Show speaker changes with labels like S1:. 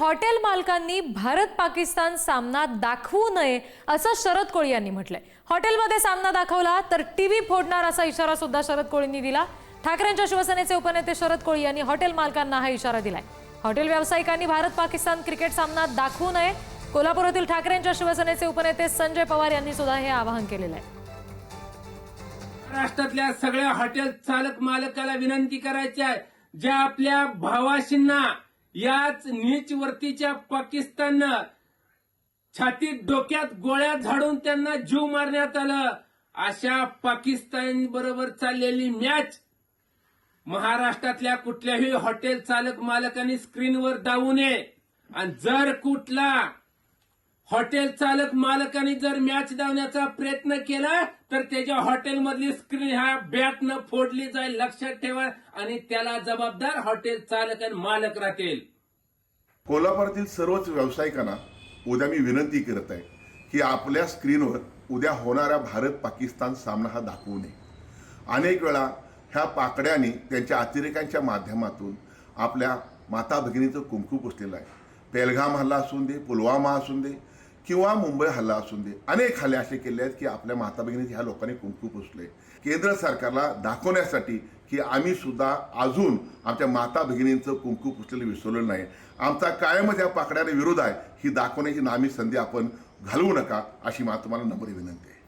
S1: Hotel मालकांनी भारत पाकिस्तान सामना दाखवू नये असं शरद कोळी यांनी म्हटलंय. हॉटेलमध्ये सामना दाखवला तर टीव्ही फोडणार असा इशारा सुद्धा शरद कोळींनी दिला. ठाकरेंच्या शिवसेनेचे उपनेते शरद कोळी यांनी हॉटेल मालकांना हा इशारा दिलाय. हॉटेल व्यावसायिकांनी भारत पाकिस्तान क्रिकेट सामना दाखवू नये. कोल्हापुरातील ठाकरेंच्या शिवसेनेचे उपनेते संजय पवार यांनी सुद्धा हे आवाहन केलेलं आहे.
S2: महाराष्ट्रातल्या सगळ्या हॉटेल चालक मालकाला विनंती करायची आहे. ज्या आपल्या भावाशींना याच नीचवर्तीच्या पाकिस्ताननं छातीत डोक्यात गोळ्या झाडून त्यांना जीव मारण्यात आलं. अशा पाकिस्तान बरोबर चाललेली मॅच महाराष्ट्रातल्या कुठल्याही हॉटेल चालक मालकांनी स्क्रीनवर दावू नये. आणि जर कुठला हॉटेल चालक मालकाने जर मॅच धावण्याचा प्रयत्न केला तर त्याच्या हॉटेलमधली स्क्रीन ह्या बॅटनं फोडली जाईल लक्षात ठेवा. आणि त्याला जबाबदार हॉटेल चालक आणि मालक राहतील.
S3: कोल्हापुरातील सर्वच व्यावसायिकांना उद्या मी विनंती करत आहे की आपल्या स्क्रीनवर उद्या होणारा भारत पाकिस्तान सामना हा दाखवू नये. अनेक वेळा ह्या पाकड्यांनी त्यांच्या अतिरेकांच्या माध्यमातून आपल्या माता भगिनीचं कुंकू पुसलेलं आहे. पेलगाम हल्ला असून दे पुलवामा असून दे किंवा मुंबई हल्ला असून दे अनेक हल्ले असे केले आहेत की आपल्या माता भगिनीत ह्या लोकांनी कुंकू पुसले. केंद्र सरकारला दाखवण्यासाठी की आम्ही सुद्धा अजून आमच्या माता भगिनींचं कुंकू पुसलेलं विसरलेलं नाही. आमचा कायमच या पाकड्याला विरोध आहे ही दाखवण्याची नामी संधी आपण घालवू नका अशी मा तुम्हाला नम्र विनंती आहे.